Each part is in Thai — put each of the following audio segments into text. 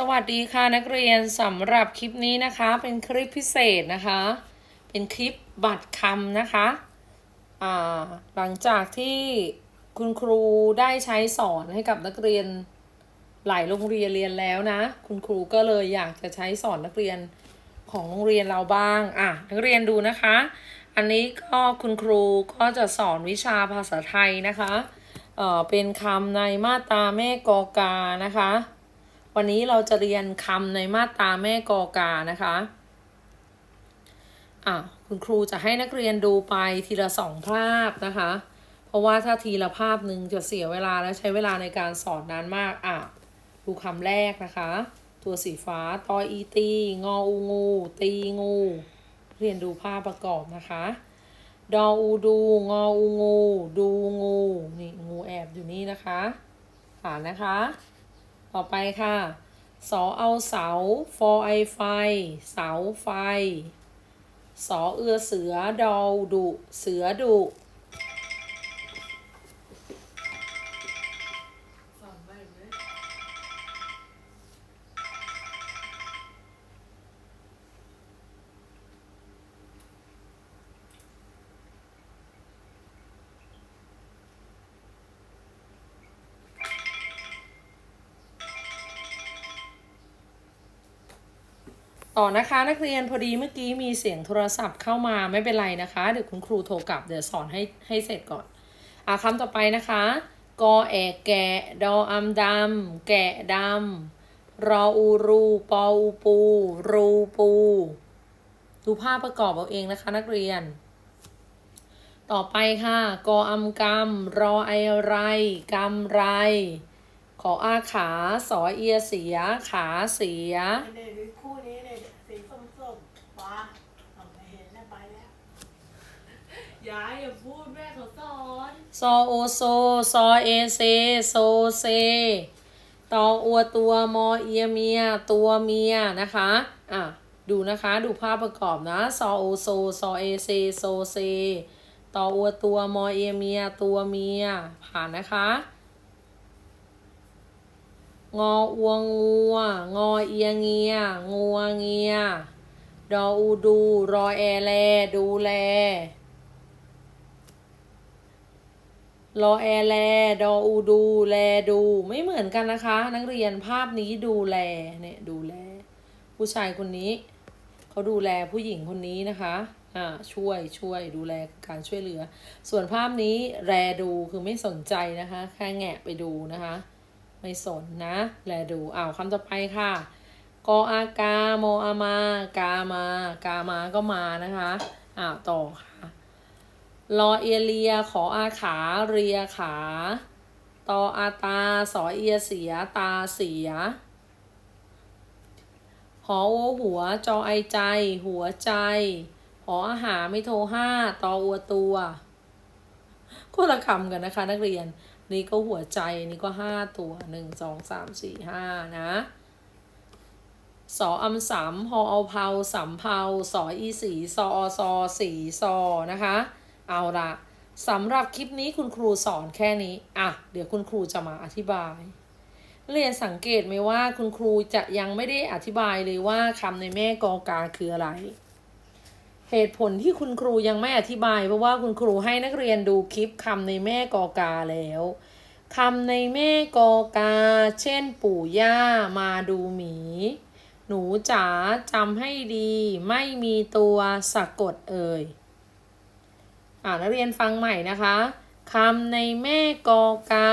สวัสดีค่ะนักเรียนสำหรับคลิปนี้นะคะ เป็นคลิปพิเศษนะคะ เป็นคลิปบัตรคำนะคะอ่าหลังจากที่คุณครูได้ใช้สอนให้กับนักเรียนหลายโรงเรียนเรียนแล้วนะ คุณครูก็เลยอยากจะใช้สอนนักเรียนของโรงเรียนเราบ้างอะนักเรียนดูนะคะ อันนี้ก็คุณครูก็จะสอนวิชาภาษาไทยนะคะเอ่อเป็นคำในมาตราแม่กอกานะคะ วันนี้เราจะเรียนคำในมาตราแม่กอกานะคะอะคุณครูจะให้นักเรียนดูไปทีละสองภาพนะคะ เพราะว่าถ้าทีละภาพหนึ่งจะเสียเวลาและใช้เวลาในการสอนนานมากอะดูคำแรกนะคะ ตัวสีฟ้าตออีตี งออูงู ตีงู เรียนดูภาพประกอบนะคะ ดออูดู งออูงู ดูงู นี่งูแอบอยู่นี่นะคะอ่านนะคะ ต่อไปค่ะสอเอาเสาฟอไอไฟ เสาไฟ สอเอือเสือดอดุ เสือดุ ต่อนะคะนักเรียนพอดีเมื่อกี้มีเสียงโทรศัพท์เข้ามาไม่เป็นไรนะคะ เดี๋ยวคุณครูโทรกลับเดี๋ยวสอนให้ให้เสร็จก่อนอ่าคำต่อไปนะคะกอแอกแกะดออำดำแกะดำรออูรูปออูปู รูปู ดูภาพประกอบเอาเองนะคะนักเรียน ต่อไปค่ะกออำกำรอไอไรกำไร ขออาขาสอเอียเสีย ขาเสียเนี่ยดูคู่นี้เนี่ยสีส้มๆฟ้าเอาไปเห็นแล้วไปแล้ว ยายอย่าพูดแม่เขาสอนซอโอโซ ซอเอเซ โซเซ ตออัวตัวมอเอียเมีย ตัวเมียนะคะ อะ ดูนะคะ ดูภาพประกอบนะ ซอโอโซ ซอเอเซ โซเซ ตออัวตัวมอเอียเมีย ตัวเมีย ผ่านนะคะ งออัวงัว งอเอียเงีย งัวเงีย ดออูดู รอแอแล ดูแล รอแอแล ดออูดู แลดู ไม่เหมือนกันนะคะ นักเรียนภาพนี้ดูแลเนี่ยดูแล ผู้ชายคนนี้ เขาดูแลผู้หญิงคนนี้นะคะอ่าช่วยช่วยดูแลการช่วยเหลือ ส่วนภาพนี้แลดูคือไม่สนใจนะคะ แค่แงะไปดูนะคะ ไม่สนนะ แลดูอ้าวคำต่อไปค่ะกออากาโมอามากามากามาก็มานะคะอ้าวต่อค่ะ รอเอเลีย ขออาขาเรียขา ตออาตา สอเอียเสีย ตาเสีย หอโอหัว จอไอใจ หัวใจ หออาหารไม่โทรห้า ตออัวตัวคนละคำกันนะคะ นักเรียน นี่ก็หัวใจ นี่ก็ห้าตัวหนึ่งสองสามสี่ห้านะ สออำสามหอเอาเผาสำเภาสออีสีซออซอสี ซอ นะคะ เอาละสำหรับคลิปนี้คุณครูสอนแค่นี้ อะ เดี๋ยวคุณครูจะมาอธิบาย เรียนสังเกตไหมว่าคุณครูจะยังไม่ได้อธิบายเลยว่าคำในแม่กอกาคืออะไร เหตุผลที่คุณครูยังไม่อธิบาย เพราะว่าคุณครูให้นักเรียนดูคลิปคำในแม่กอกาแล้วคำในแม่กอกา เช่นปู่ย่ามาดูหมี หนูจ๋าจำให้ดี ไม่มีตัวสะกดเอ่ย อ่านักเรียนฟังใหม่นะคะคำในแม่กอกา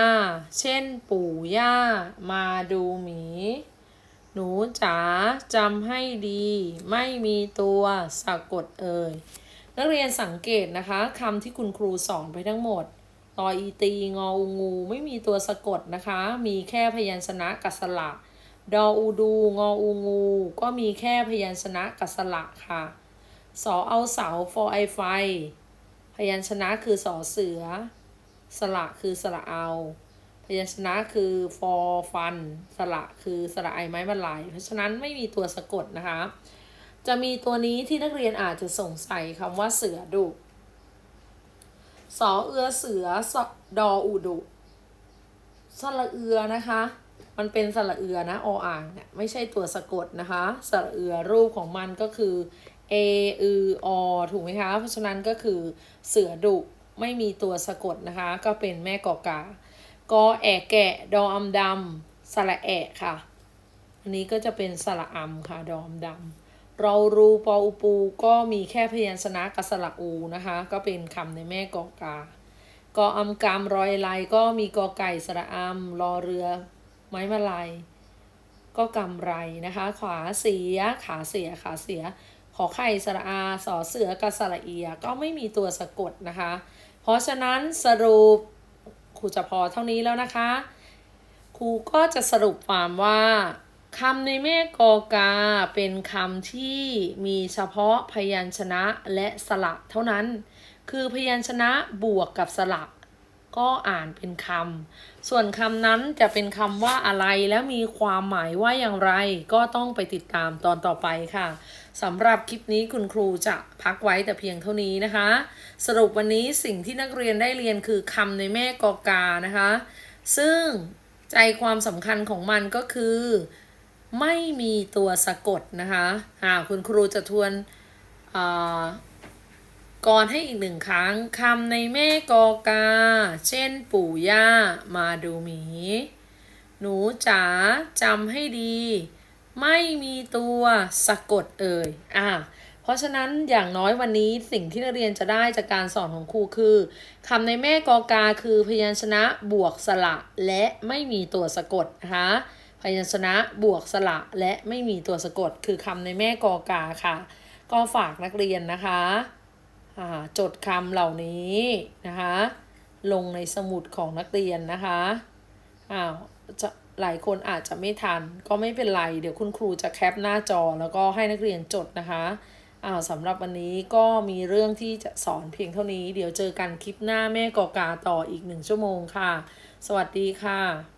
เช่นปู่ย่า มาดูหมี หนูจ๋าจำให้ดี ไม่มีตัวสะกดเอ่ย นักเรียนสังเกตนะคะคำที่คุณครูสอนไปทั้งหมดตออีตีงออูงู ไม่มีตัวสะกดนะคะ มีแค่พยัญชนะกัสระดออูดูงออูงู ก็มีแค่พยัญชนะกัสระค่ะสอเอาเสาฟอไอไฟ พยัญชนะคือสอเสือ สระคือสระเอา พยัญชนะคือฟอฟัน สระคือสระไอไม้บรรลัยเพราะฉะนั้นไม่มีตัวสะกดนะคะ จะมีตัวนี้ที่นักเรียนอาจจะสงสัยคำว่าเสือดุสอเอือเสือสอดออูดุสระเอือนะคะ มันเป็นสระเอือนะออ่างเนี่ยไม่ใช่ตัวสะกดนะคะ สระเอือรูปของมันก็คือ a อืออถูกไหมคะ เพราะฉะนั้นก็คือเสือดุไม่มีตัวสะกดนะคะ ก็เป็นแม่กอกากอแอะแกะ ดอมดำสระแอะค่ะ อันนี้ก็จะเป็นสระอำค่ะ ดอมดำเรารูปออุปูก็มีแค่พยัญชนะกับสระอูนะคะ ก็เป็นคำในแม่กอกากออำกามรอยลายก็มีกอไก่สระอำรอเรือ ไม้มาลายก็กำไรนะคะ ขวาเสีย ขาเสีย ขาเสีย ขอไข่สระอาสอเสือกับสระเอีย ก็ไม่มีตัวสะกดนะคะ เพราะฉะนั้นสรุปครูจะพอเท่านี้แล้วนะคะ ครูก็จะสรุปความว่าคำในแม่กอกาเป็นคำที่มีเฉพาะพยัญชนะและสระเท่านั้น คือพยัญชนะบวกกับสระ ก็อ่านเป็นคำ ส่วนคำนั้นจะเป็นคำว่าอะไรและมีความหมายว่าอย่างไร ก็ต้องไปติดตามตอนต่อไปค่ะสำหรับคลิปนี้คุณครูจะพักไว้แต่เพียงเท่านี้นะคะ สรุปวันนี้สิ่งที่นักเรียนได้เรียนคือคำในแม่กอกานะคะ ซึ่งใจความสำคัญของมันก็คือ ไม่มีตัวสะกดนะคะอ่าคุณครูจะทวนอ่า ก่อนให้อีกหนึ่งครั้งคำในแม่กอกา เช่นปู่ย่า มาดูหมี หนูจ๋าจำให้ดี ไม่มีตัวสะกดเอ่ยอะเพราะฉะนั้นอย่างน้อยวันนี้สิ่งที่นักเรียนจะได้จากการสอนของครูคือคำในแม่กอกาคือพยัญชนะบวกสระและไม่มีตัวสะกดนะคะพยัญชนะบวกสระและไม่มีตัวสะกด คือคำในแม่กอกาค่ะ ก็ฝากนักเรียนนะคะ จดคำเหล่านี้นะคะ ลงในสมุดของนักเรียนนะคะอ้าวจะหลายคนอาจจะไม่ทัน ก็ไม่เป็นไร เดี๋ยวคุณครูจะแคปหน้าจอแล้วก็ให้นักเรียนจดนะคะอ้าวสำหรับวันนี้ก็มีเรื่องที่จะสอนเพียงเท่านี้ เดี๋ยวเจอกันคลิปหน้าแม่กอกาต่ออีกหนึ่งชั่วโมงค่ะ สวัสดีค่ะ